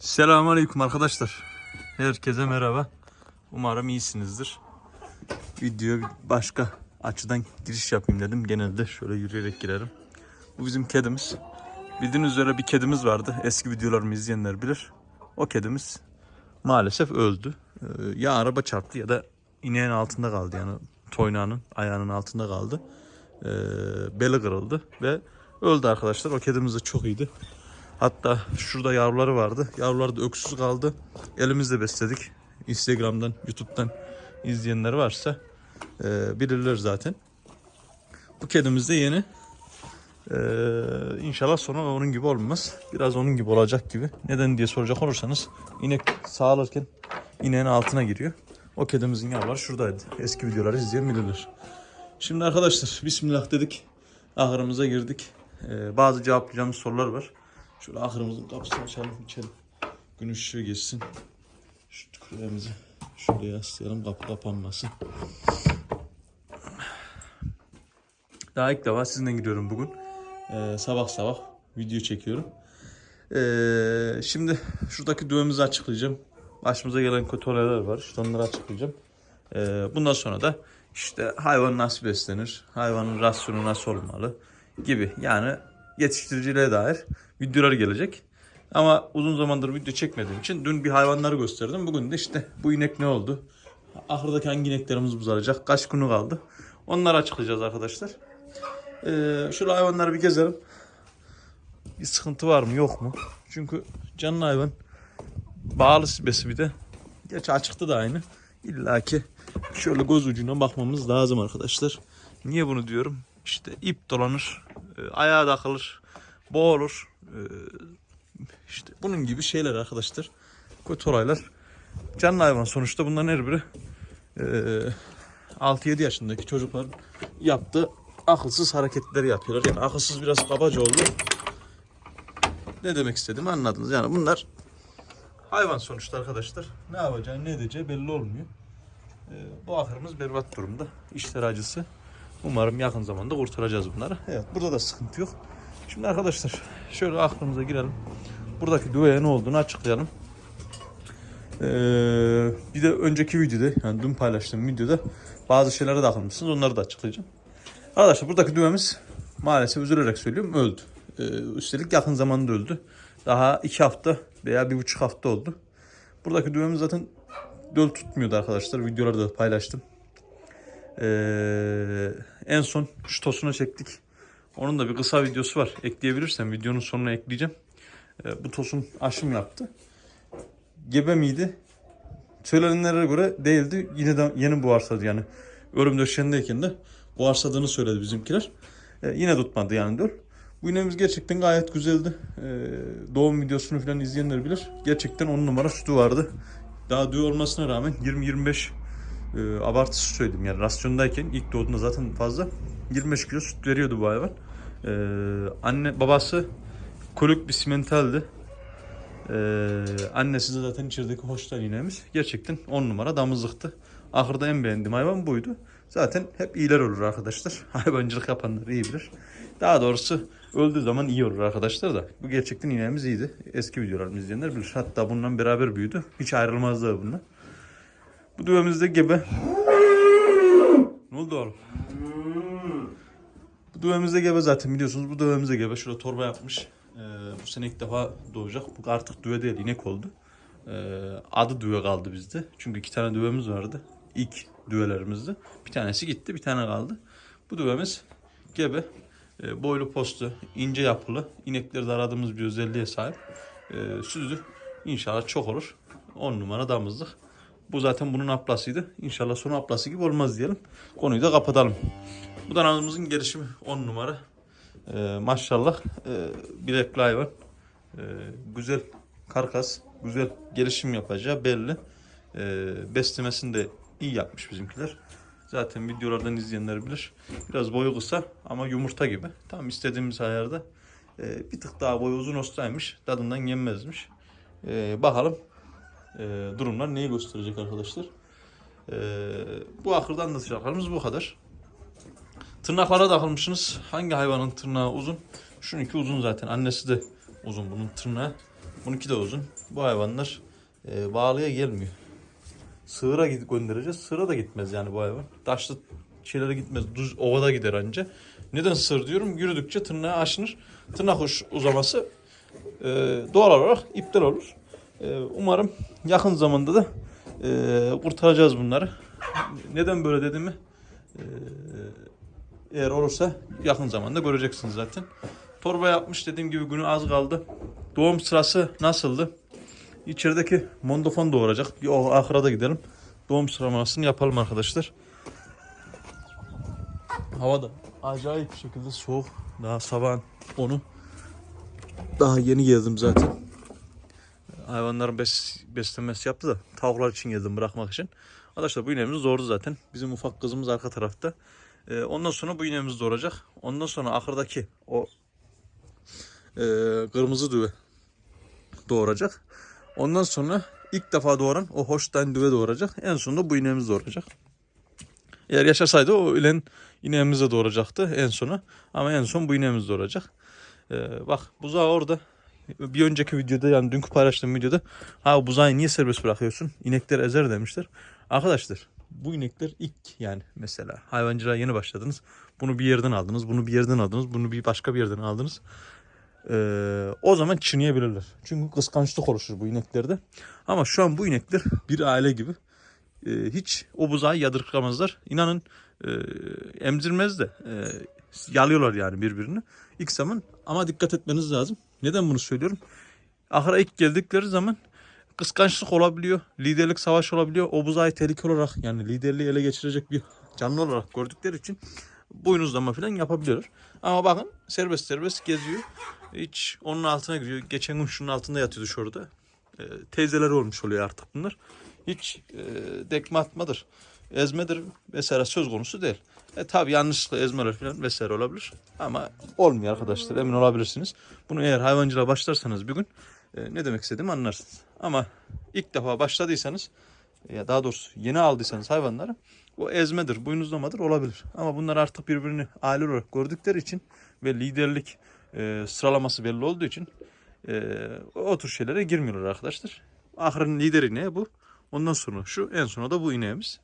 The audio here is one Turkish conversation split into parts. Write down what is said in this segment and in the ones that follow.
Selamünaleyküm arkadaşlar. Herkese merhaba. Umarım iyisinizdir. Videoya bir başka açıdan giriş yapayım dedim. Genelde şöyle yürüyerek girerim. Bu bizim kedimiz. Bildiğiniz üzere bir kedimiz vardı. Eski videolarımı izleyenler bilir. O kedimiz maalesef öldü. Ee, Ya araba çarptı ya da ineğin altında kaldı yani toynağının ayağının altında kaldı. Ee, beli kırıldı ve öldü arkadaşlar. O kedimiz de çok iyiydi. Hatta şurada yavruları vardı. Yavrular da öksüz kaldı. Elimizde besledik. Instagram'dan, YouTube'dan izleyenler varsa e, bilirler zaten. Bu kedimiz de yeni. E, inşallah sonra onun gibi olmaz. Biraz onun gibi olacak gibi. Neden diye soracak olursanız inek sağlarken ineğin altına giriyor. O kedimizin yavruları şuradaydı. Eski videoları izleyen bilirler. Şimdi arkadaşlar Bismillah dedik. Ahırımıza girdik. E, bazı cevaplayacağımız sorular var. Şöyle ahırımızın kapısını açalım içelim. Gün ışığı geçsin. Şu tükürüğümüzü şöyle yaslayalım kapı kapanmasın. Daha ilk defa sizinle gidiyorum bugün. Ee, sabah sabah video çekiyorum. Ee, şimdi şuradaki düğümümüzü açıklayacağım. Başımıza gelen kötü olaylar var. İşte onları açıklayacağım. Ee, bundan sonra da işte hayvan nasıl beslenir, hayvanın rasyonu nasıl olmalı gibi. Yani yetiştiriciliğe dair videolar gelecek. Ama uzun zamandır video çekmediğim için dün bir hayvanları gösterdim. Bugün de işte bu inek ne oldu? Ahırdaki hangi ineklerimiz buzaracak? Kaç günü kaldı? Onları açıklayacağız arkadaşlar. Ee, şöyle hayvanları bir gezelim. Bir sıkıntı var mı yok mu? Çünkü canlı hayvan bağlı besi bir de. Gerçi açıkta da aynı. İlla ki şöyle göz ucuna bakmamız lazım arkadaşlar. Niye bunu diyorum? İşte ip dolanır, ayağa takılır, boğulur. E, işte bunun gibi şeyler arkadaşlar. Kötü olaylar. Canlı hayvan sonuçta bunların her biri e, 6-7 yaşındaki çocukların yaptığı akılsız hareketleri yapıyorlar. Yani akılsız biraz kabaca oldu. Ne demek istediğimi anladınız. Yani bunlar hayvan sonuçta arkadaşlar. Ne yapacağı ne edeceği belli olmuyor. Ee, bu ahırımız berbat durumda. İşler acısı. Umarım yakın zamanda kurtaracağız bunları. Evet burada da sıkıntı yok. Şimdi arkadaşlar şöyle aklımıza girelim. Buradaki düveye ne olduğunu açıklayalım. Ee, bir de önceki videoda yani dün paylaştığım videoda bazı şeylere takılmışsınız. Onları da açıklayacağım. Arkadaşlar buradaki düvemiz maalesef üzülerek söylüyorum öldü. Ee, üstelik yakın zamanda öldü. Daha iki hafta veya bir buçuk hafta oldu. Buradaki düvemiz zaten döl tutmuyordu arkadaşlar. Videoları da paylaştım. Ee, en son şu tosuna çektik. Onun da bir kısa videosu var. Ekleyebilirsem videonun sonuna ekleyeceğim. Ee, bu tosun aşım yaptı. Gebe miydi? Söylenenlere göre değildi. Yine de yeni buharsadı yani. Ölüm döşeğindeyken de buharsadığını söyledi bizimkiler. Ee, yine tutmadı yani döl. Bu ineğimiz gerçekten gayet güzeldi. Ee, doğum videosunu falan izleyenler bilir. Gerçekten 10 numara sütü vardı. Daha düğü olmasına rağmen 20-25 e, abartısı söyledim. Yani rasyondayken ilk doğduğunda zaten fazla. 25 kilo süt veriyordu bu hayvan. Ee, anne babası kolik bir simentaldi. Ee, annesi de zaten içerideki hoştan ineğimiz. Gerçekten 10 numara damızlıktı. Ahırda en beğendiğim hayvan buydu. Zaten hep iyiler olur arkadaşlar. Hayvancılık yapanlar iyi bilir. Daha doğrusu öldüğü zaman iyi olur arkadaşlar da. Bu gerçekten ineğimiz iyiydi. Eski videolarımı izleyenler bilir. Hatta bundan beraber büyüdü. Hiç ayrılmazdı bundan. Bu düvemizde gebe. Ne oldu oğlum? Bu düvemizde gebe zaten biliyorsunuz. Bu düvemizde gebe. Şurada torba yapmış. Ee, bu sene ilk defa doğacak. Bu artık düve değil inek oldu. Ee, adı düve kaldı bizde. Çünkü iki tane düvemiz vardı. İlk düvelerimizde. Bir tanesi gitti bir tane kaldı. Bu düvemiz gebe. Ee, boylu postu, ince yapılı. İnekleri de aradığımız bir özelliğe sahip. Ee, süzü inşallah çok olur. 10 numara damızlık. Bu zaten bunun aplasıydı. İnşallah son aplası gibi olmaz diyelim. Konuyu da kapatalım. Bu danamızın gelişimi 10 numara. Ee, maşallah e, bilekli hayvan. Ee, güzel karkas, güzel gelişim yapacağı belli. Ee, beslemesini de iyi yapmış bizimkiler. Zaten videolardan izleyenler bilir. Biraz boyu kısa ama yumurta gibi. Tam istediğimiz ayarda. Ee, bir tık daha boyu uzun olsaymış tadından yenmezmiş. Ee, bakalım e, durumlar neyi gösterecek arkadaşlar. Ee, bu ahırda anlatacaklarımız bu kadar. Tırnaklara takılmışsınız. Hangi hayvanın tırnağı uzun? Şununki uzun zaten. Annesi de uzun bunun tırnağı. Bununki de uzun. Bu hayvanlar e, bağlıya gelmiyor. Sığıra göndereceğiz. Sığıra da gitmez yani bu hayvan. Taşlı şeylere gitmez. Düz ovada gider anca. Neden sığır diyorum? Yürüdükçe tırnağı aşınır. Tırnak uzaması e, doğal olarak iptal olur. E, umarım yakın zamanda da e, kurtaracağız bunları. Neden böyle dediğimi e, eğer olursa yakın zamanda göreceksiniz zaten. Torba yapmış dediğim gibi günü az kaldı. Doğum sırası nasıldı? İçerideki mondofon doğuracak. Bir ahıra da gidelim. Doğum sıralamasını yapalım arkadaşlar. Hava da acayip şekilde soğuk. Daha sabahın onu daha yeni geldim zaten. Hayvanların bes, beslenmesi yaptı da tavuklar için geldim bırakmak için. Arkadaşlar bu ineğimiz doğurdu zaten. Bizim ufak kızımız arka tarafta. Ee, ondan sonra bu ineğimiz doğuracak. Ondan sonra ahırdaki o e, kırmızı düve doğuracak. Ondan sonra ilk defa doğuran o hoştan düve doğuracak. En sonunda bu ineğimiz doğuracak. Eğer yaşasaydı o ilen ineğimiz doğuracaktı en sona. Ama en son bu ineğimiz doğuracak. Ee, bak buzağı orada. Bir önceki videoda yani dünkü paylaştığım videoda ha buzağı niye serbest bırakıyorsun? İnekler ezer demişler. Arkadaşlar bu inekler ilk yani mesela hayvancılığa yeni başladınız. Bunu bir yerden aldınız, bunu bir yerden aldınız, bunu bir başka bir yerden aldınız. Ee, o zaman çiğneyebilirler. Çünkü kıskançlık oluşur bu ineklerde. Ama şu an bu inekler bir aile gibi. Ee, hiç o buzağı yadırgamazlar. İnanın e, emzirmez de e, yalıyorlar yani birbirini. İlk zaman ama dikkat etmeniz lazım. Neden bunu söylüyorum? Ahıra ilk geldikleri zaman kıskançlık olabiliyor. Liderlik savaş olabiliyor. O buzağı tehlike olarak yani liderliği ele geçirecek bir canlı olarak gördükleri için boynuzlama falan yapabiliyorlar. Ama bakın serbest serbest geziyor. Hiç onun altına giriyor. Geçen gün şunun altında yatıyordu şurada. E, teyzeler olmuş oluyor artık bunlar. Hiç e, dekme atmadır, ezmedir vesaire söz konusu değil. E tabi yanlışlıkla ezmeler falan vesaire olabilir. Ama olmuyor arkadaşlar emin olabilirsiniz. Bunu eğer hayvancılığa başlarsanız bir gün e, ne demek istediğimi anlarsınız. Ama ilk defa başladıysanız ya daha doğrusu yeni aldıysanız hayvanları o ezmedir, boynuzlamadır olabilir. Ama bunlar artık birbirini aile olarak gördükleri için ve liderlik e, sıralaması belli olduğu için e, o tür şeylere girmiyorlar arkadaşlar. Ahırın lideri ne bu? Ondan sonra şu en sona da bu ineğimiz.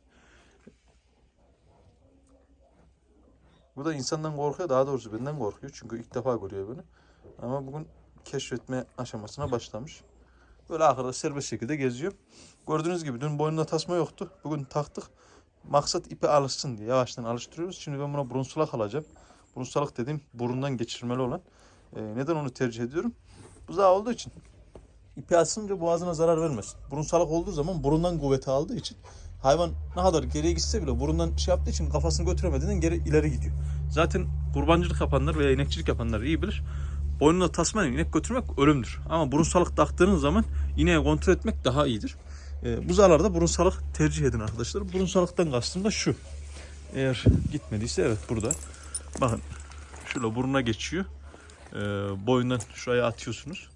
Bu da insandan korkuyor daha doğrusu benden korkuyor. Çünkü ilk defa görüyor beni. Ama bugün keşfetme aşamasına başlamış. Böyle ahırda serbest şekilde geziyor. Gördüğünüz gibi dün boynunda tasma yoktu. Bugün taktık. Maksat ipe alışsın diye yavaştan alıştırıyoruz. Şimdi ben buna brunsulak alacağım. Brunsulak dediğim burundan geçirmeli olan. Ee, neden onu tercih ediyorum? Buzağı olduğu için. İpi asınca boğazına zarar vermez. Brunsalak olduğu zaman burundan kuvveti aldığı için hayvan ne kadar geriye gitse bile burundan şey yaptığı için kafasını götüremediğinden geri ileri gidiyor. Zaten kurbancılık yapanlar veya inekçilik yapanlar iyi bilir. Boynuna tasmayla inek götürmek ölümdür. Ama burunsalık taktığınız zaman ineği kontrol etmek daha iyidir. E, buzağlarda burunsalık tercih edin arkadaşlar. Burunsalıktan kastım da şu. Eğer gitmediyse evet burada. Bakın şöyle burnuna geçiyor. E, boyundan şuraya atıyorsunuz.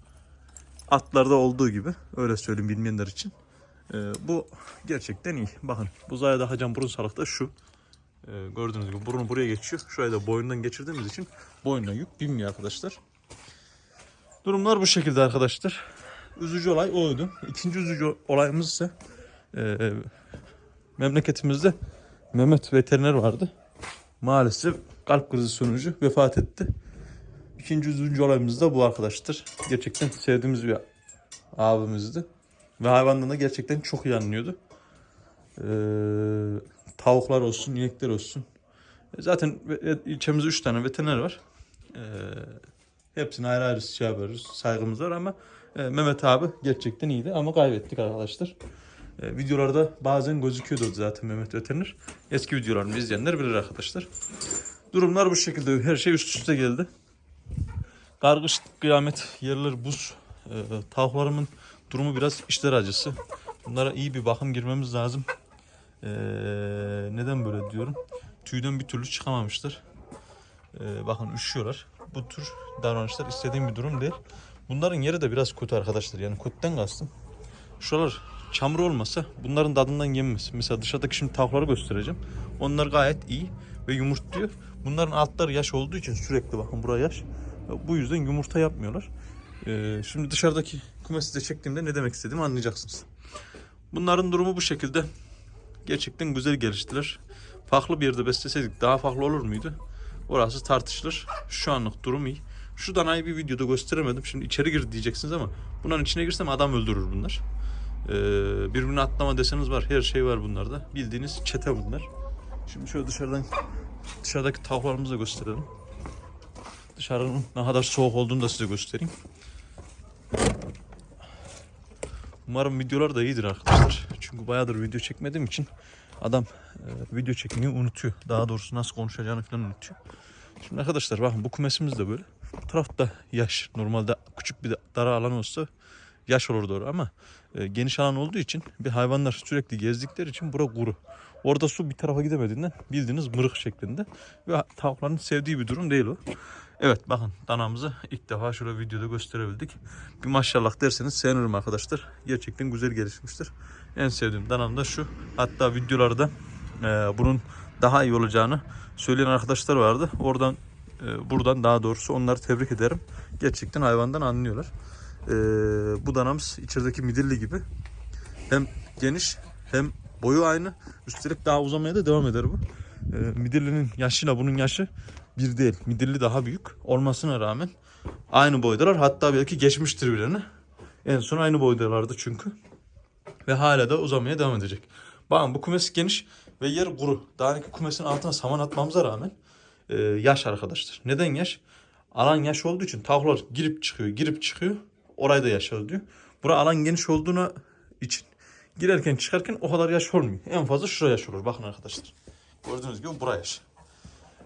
Atlarda olduğu gibi öyle söyleyeyim bilmeyenler için. E, bu gerçekten iyi. Bakın buzağa da hacan burunsalık da şu. E, gördüğünüz gibi burnu buraya geçiyor. Şuraya da boyundan geçirdiğimiz için boynuna yük binmiyor arkadaşlar. Durumlar bu şekilde arkadaşlar. Üzücü olay oydu. İkinci üzücü olayımız ise e, memleketimizde Mehmet veteriner vardı. Maalesef kalp krizi sonucu vefat etti. İkinci üzücü olayımız da bu arkadaşlar. Gerçekten sevdiğimiz bir abimizdi. Ve hayvandan da gerçekten çok iyi anlıyordu. Ee, tavuklar olsun, inekler olsun. Zaten ve- ilçemizde 3 tane veteriner var. Ee, hepsine ayrı ayrı şey yapıyoruz. Saygımız var ama e, Mehmet abi gerçekten iyiydi ama kaybettik arkadaşlar. E, videolarda bazen gözüküyordu zaten Mehmet veteriner. Eski videolarımı izleyenler bilir arkadaşlar. Durumlar bu şekilde. Her şey üst üste geldi. Kargış kıyamet, yerler buz. E, tavuklarımın durumu biraz işler acısı. Bunlara iyi bir bakım girmemiz lazım. E, neden böyle diyorum? Tüyden bir türlü çıkamamışlar. E, bakın üşüyorlar. Bu tür davranışlar istediğim bir durum değil. Bunların yeri de biraz kötü arkadaşlar. Yani kötüden kastım. Şuralar çamur olmasa bunların tadından yenmez. Mesela dışarıdaki şimdi tavukları göstereceğim. Onlar gayet iyi ve yumurtluyor. Bunların altları yaş olduğu için sürekli bakın buraya yaş. Bu yüzden yumurta yapmıyorlar. Ee, şimdi dışarıdaki kümesi de çektiğimde ne demek istediğimi anlayacaksınız. Bunların durumu bu şekilde. Gerçekten güzel geliştiler. Farklı bir yerde besleseydik daha farklı olur muydu? Orası tartışılır. Şu anlık durum iyi. Şu danayı bir videoda gösteremedim. Şimdi içeri gir diyeceksiniz ama bunların içine girsem adam öldürür bunlar. Ee, birbirine atlama deseniz var. Her şey var bunlarda. Bildiğiniz çete bunlar. Şimdi şöyle dışarıdan dışarıdaki tavuklarımızı da gösterelim. Dışarının ne kadar soğuk olduğunu da size göstereyim. Umarım videolar da iyidir arkadaşlar. Çünkü bayağıdır video çekmediğim için adam e, video çekmeyi unutuyor. Daha doğrusu nasıl konuşacağını falan unutuyor. Şimdi arkadaşlar bakın bu kümesimiz de böyle. Bu tarafta yaş. Normalde küçük bir dar alan olsa yaş olurdu orada ama e, geniş alan olduğu için bir hayvanlar sürekli gezdikleri için bura kuru. Orada su bir tarafa gidemediğinden bildiğiniz mırık şeklinde ve tavukların sevdiği bir durum değil o. Evet bakın danamızı ilk defa şöyle videoda gösterebildik. Bir maşallah derseniz sevinirim arkadaşlar. Gerçekten güzel gelişmiştir. En sevdiğim danam da şu. Hatta videolarda e, bunun daha iyi olacağını söyleyen arkadaşlar vardı. Oradan e, buradan daha doğrusu onları tebrik ederim. Gerçekten hayvandan anlıyorlar. E, bu danamız içerideki midilli gibi hem geniş hem boyu aynı. Üstelik daha uzamaya da devam eder bu. E, midillinin yaşıyla bunun yaşı bir değil. Midilli daha büyük olmasına rağmen aynı boydalar. Hatta belki geçmiştir birini. En son aynı boydalardı çünkü. Ve hala da uzamaya devam edecek. Bakın bu kümes geniş ve yer kuru. Daha önceki kümesin altına saman atmamıza rağmen e, yaş arkadaşlar. Neden yaş? Alan yaş olduğu için tavuklar girip çıkıyor, girip çıkıyor. Orayı da yaş oluyor. Bura alan geniş olduğuna için girerken çıkarken o kadar yaş olmuyor. En fazla şuraya yaş olur. Bakın arkadaşlar. Gördüğünüz gibi buraya yaş.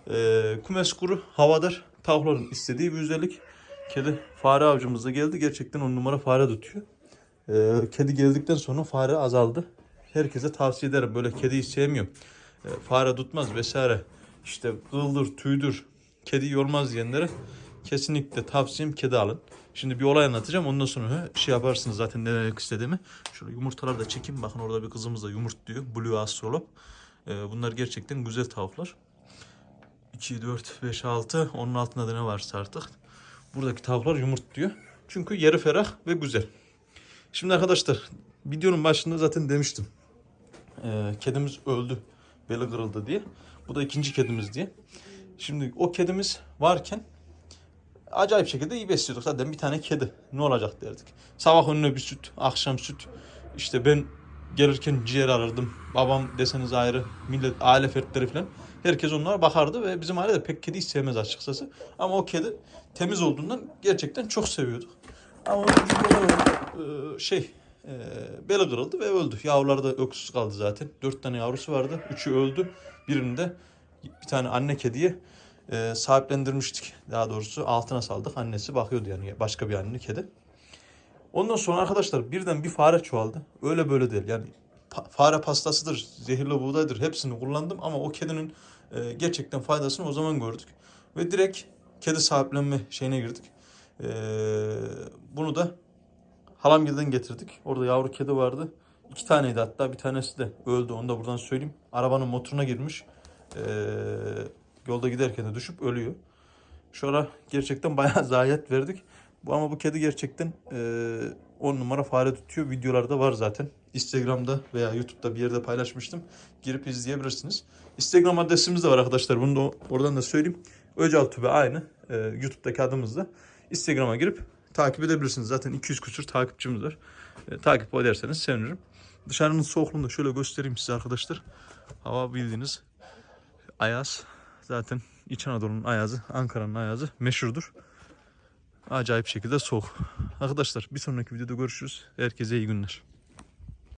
E, kümes kuru, havadar. Tavukların istediği bir özellik. Kedi fare avcımız geldi. Gerçekten on numara fare tutuyor. Ee, kedi geldikten sonra fare azaldı. Herkese tavsiye ederim. Böyle kediyi sevmiyorum. Ee, fare tutmaz vesaire. İşte kıldır, tüydür. Kedi yormaz diyenlere kesinlikle tavsiyem kedi alın. Şimdi bir olay anlatacağım. Ondan sonra şey yaparsınız zaten ne demek istediğimi. Şöyle yumurtaları da çekeyim. Bakın orada bir kızımız da yumurtluyor. Blue Astrolop. Bunlar gerçekten güzel tavuklar. 2, 4, 5, 6. Onun altında da ne varsa artık. Buradaki tavuklar yumurtluyor. Çünkü yeri ferah ve güzel. Şimdi arkadaşlar videonun başında zaten demiştim. Ee, kedimiz öldü. Beli kırıldı diye. Bu da ikinci kedimiz diye. Şimdi o kedimiz varken acayip şekilde iyi besliyorduk. Zaten bir tane kedi. Ne olacak derdik. Sabah önüne bir süt, akşam süt. İşte ben gelirken ciğer alırdım. Babam deseniz ayrı. Millet, aile fertleri falan. Herkes onlara bakardı ve bizim aile de pek kedi hiç sevmez açıkçası. Ama o kedi temiz olduğundan gerçekten çok seviyorduk. Ama e, şey e, beli kırıldı ve öldü. Yavruları da öksüz kaldı zaten. Dört tane yavrusu vardı. Üçü öldü. Birini de bir tane anne kediye e, sahiplendirmiştik. Daha doğrusu altına saldık. Annesi bakıyordu yani başka bir anne kedi. Ondan sonra arkadaşlar birden bir fare çoğaldı. Öyle böyle değil. Yani fare pastasıdır, zehirli buğdaydır hepsini kullandım ama o kedinin e, gerçekten faydasını o zaman gördük. Ve direkt kedi sahiplenme şeyine girdik. E, bunu da Halamgil'den getirdik. Orada yavru kedi vardı. İki taneydi hatta bir tanesi de öldü. Onu da buradan söyleyeyim. Arabanın motoruna girmiş. E, yolda giderken de düşüp ölüyor. Şu ara gerçekten bayağı zayiat verdik. Bu ama bu kedi gerçekten 10 numara fare tutuyor. Videolarda var zaten. Instagram'da veya YouTube'da bir yerde paylaşmıştım. Girip izleyebilirsiniz. Instagram adresimiz de var arkadaşlar. Bunu da oradan da söyleyeyim. Öcal Tübe aynı. Ee, YouTube'daki adımızda. Instagram'a girip takip edebilirsiniz. Zaten 200 küsur takipçimiz var. Ee, takip ederseniz sevinirim. Dışarının soğukluğunu da şöyle göstereyim size arkadaşlar. Hava bildiğiniz ayaz. Zaten İç Anadolu'nun ayazı, Ankara'nın ayazı meşhurdur. Acayip şekilde soğuk. Arkadaşlar bir sonraki videoda görüşürüz. Herkese iyi günler.